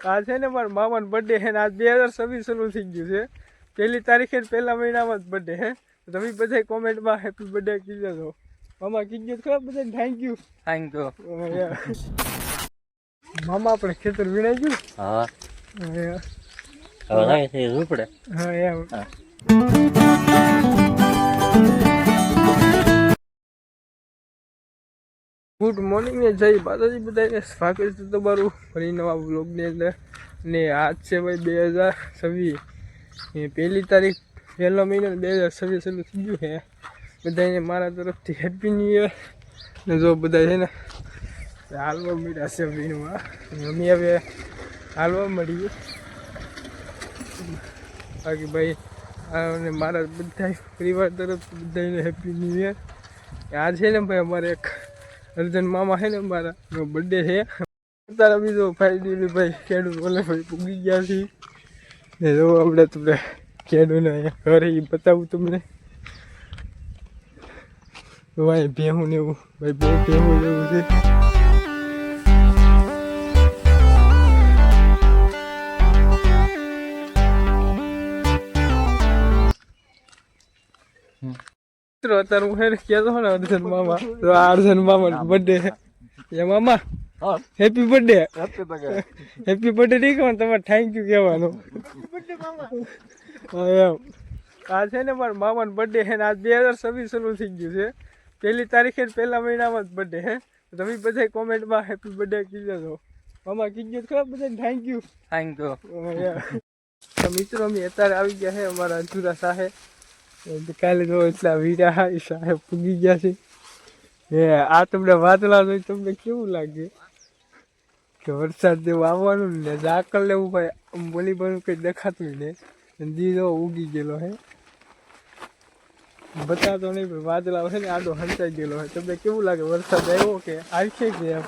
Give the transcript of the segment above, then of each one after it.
આ છે ને મારા મામાનો બર્થડે છે ને આજ બે હજાર છવ્વીસ શરૂ થઈ ગયું છે. પહેલી તારીખે પહેલા મહિનામાં જ બર્થડે હે તમે બધા કોમેન્ટમાં હેપી બર્થડે કીધો છો. મામા કીધું ખરા બધા થેન્ક યુ થેન્ક યુ મામા આપણે ખેતર વીણાઈ ગયું. હા. હા, હવે છે ઝૂંપડે હા એમ. ગુડ મોર્નિંગ જય માતાજી, બધાને સ્વાગત છે તમારું ફરી નવા બ્લોગની અંદર. ને આજ છે ભાઈ બે હજાર છવ્વીસ. પહેલી તારીખ, પહેલો મહિનો બે હજાર છવ્વીસ શરૂ થઈ ગયું છે. બધાને મારા તરફથી હેપી ન્યૂ યર ને જો બધા છે ને હાલવા મળ્યા છે વીણમાં અમે હવે હાલવા મળીએ. બાકી ભાઈ અને મારા બધા પરિવાર તરફથી બધાને હેપી ન્યૂ યર આ છે ને ભાઈ અમારે એક અર્જન મામા છે ને મારા એનો બર્થડે છે. અત્યારે બીજો ભાઈ ભાઈ ખેડૂત બોલે ભાઈ પૂગી ગયા છે ને જો આપણે તમને ખેડૂત અહીંયા ઘરે એ બતાવું તમને. ભાઈ ભેહું ને એવું ભાઈ બે ભેહું એવું છે. મિત્રો અત્યારે હું હેર કહેતો ને અર્જન મામા. તો આ અર્જન મામા બર્થડે એ મામા હેપી બર્થડે હેપી બર્થડે નહીં કહેવાનું તમારે થેન્ક યુ કહેવાનું. હા એમ. આ છે ને મારા મામાનો બર્થડે છે ને આજ બે હજાર છવ્વીસ શરૂ થઈ ગયું છે. પહેલી તારીખે પહેલા મહિનામાં જ બર્થડે છે. તમે બધા કોમેન્ટમાં હેપી બર્થડે કીધો છો મામા કીધું ગયો ખરા બધા થેન્ક યુ થેન્ક યુ મિત્રો અમે અત્યારે આવી ગયા છે અમારા અંજુરા સાહે. તો કાલે જો એટલા વીરા હા સાહેબ પૂગી ગયા છે. એ આ તમને વાતલા જોઈ તમને કેવું લાગે? કે વરસાદ જેવું આવવાનું ને ઝાકળ લેવું ભાઈ આમ બોલી બોલું કંઈ દેખાતું ને દીધો ઉગી ગયેલો હે. બતાતો નહીં, પણ વાદળા છે ને આડો હંચાઈ ગયેલો હે તમને કેવું લાગે, વરસાદ આવ્યો કે આવશે કે એમ?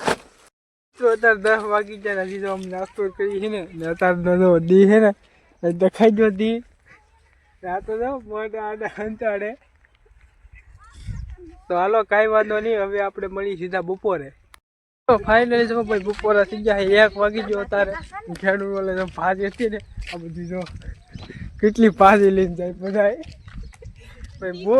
તો અત્યારે દસ વાગી ગયા હજી તો આમ નાસ્તો કરી છે ને અત્યારે દી છે ને દેખાઈ ગયો દી. આ તો જો મોઢા આડા હંચાડે તો હાલો કાંઈ વાંધો નહીં હવે આપણે મળી સીધા બપોરે. તો ફાઇનલી જો ભાઈ બપોરા થઈ ગયા એક વાગી ગયો અત્યારે. ખેડૂત વાલે જો ભાજી હતી ને આ બધી જો કેટલી ભાજી લઈને જાય બધાય. ભાઈ બહુ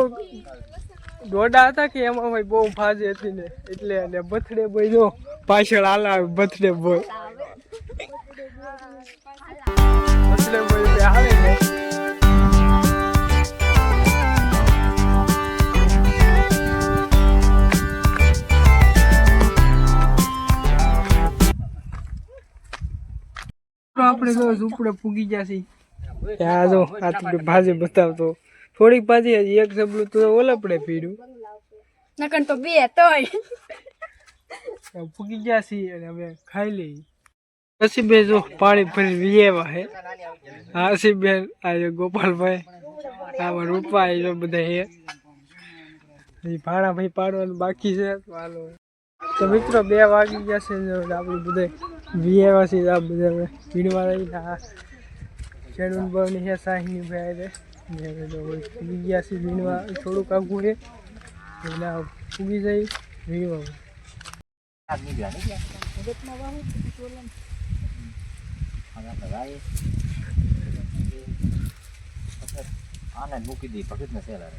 દોડા હતા કે એમાં ભાઈ બહુ ભાજી હતી ને એટલે અને બથડે બોય જો પાછળ આલા બથડે બોય બથડે બોય આવે ને. આપણે તો ઝૂંપડે પૂગી ગયા છીએ. ત્યાં જો આ તમને ભાજી બતાવતો. થોડીક ભાજી હજી એક સબલું તો ઓલપડે પીડ્યું. નકર તો બે તોય. પૂગી ગયા છીએ અને હવે ખાઈ લઈ હસી બે જો પાણી ભરી વિયેવા હે. હા હસી બેન આ ગોપાલભાઈ આમાં રૂપા એ બધા હે. ભાણા ભાઈ પાડવાનું બાકી છે. તો મિત્રો બે વાગી ગયા છે આપણે બધા છીએ આ બધા પીણવા રહીને આ ખેડૂત બની છે સાહીની ભાઈ ને પૂગી ગયા છીએ વીણવા થોડુંક આગું છે એટલે પૂગી જાય આને મૂકી દી ભગત ને સેલા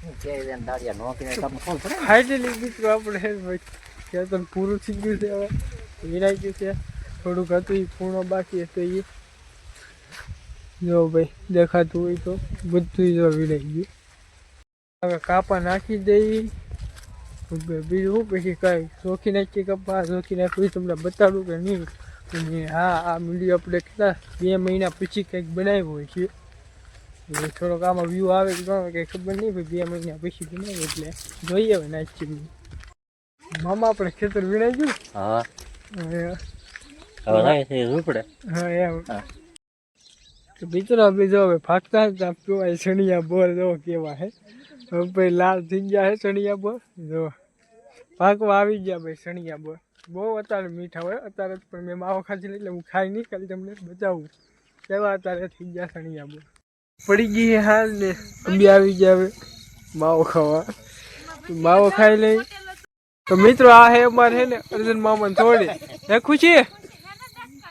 હું કે એને દાડિયા નોકરી તમને કોલ પડે ફાઇનલી મિત્રો આપણે પૂરું થઈ ગયું છે હવે. વિરાઈ ગયું છે. થોડુંક હતું એ પૂર્ણ બાકી હતું એ જો ભાઈ, દેખાતું હોય તો બધું જો વિરાઈ ગયું હવે કાપા નાખી દઈ બીજું શું પછી કાંઈ ચોખી નાખી કપા ચોખી નાખી તમને બતાડું કે નહીં. અને હા, આ મીડિયો આપણે કેટલા? બે મહિના પછી કંઈક બનાવ્યો હોય છે. એટલે થોડોક આમાં વ્યૂ આવે કે ન આવે કંઈ ખબર નહીં ભાઈ બે મહિના પછી બનાવ્યો એટલે જોઈએ હવે નાખી મામા આપણે ખેતર વીણાઈ ગયું હા. હવે છે હા એમ. હા. તો જો હવે ફાકતા પીવાય ચણિયા બોર જો કેવા હે. હવે ભાઈ લાલ થઈ ગયા હે ચણિયા બોર. જો. પાકવા આવી ગયા ભાઈ ચણિયા બોર. બહુ અત્યારે મીઠા હોય અત્યારે જ પણ મેં માવો ખાધી એટલે હું ખાઈ નહીં ખાલી તમને બચાવું કેવા અત્યારે થઈ ગયા ચણિયા બોર. પડી ગઈ હાલ ને. અંબી આવી ગયા હવે માવો ખાવા. માવો ખાઈ લઈ. તો મિત્રો, આ હે અમારે હે ને અર્જુન મામા થોડી હે ખુશી?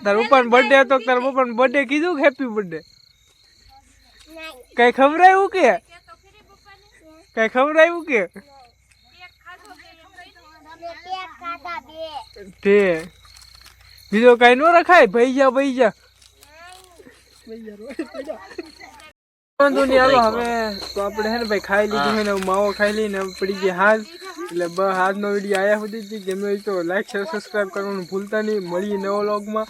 તારા પપ્પાનો બર્થડે હતો તારા પપ્પાનો બર્થડે કીધું કે હેપી બર્થડે કઈ આવ્યું કે? કઈ આવ્યું કે? તે. બીજો કઈ નો રખાય? ભાઈ જા ભાઈ જા. વાંધો નહીં, હાલો, હવે તો આપણે હે ને ભાઈ ખાઈ લીધું છે ને માવો ખાઈ લઈને પડી ગયા હાથ એટલે બ આજનો વીડિયો આયા સુધી ગમે તો લાઈક શેર સબસ્ક્રાઈબ કરવાનું ભૂલતા નહીં. મળીએ નવો લોગમાં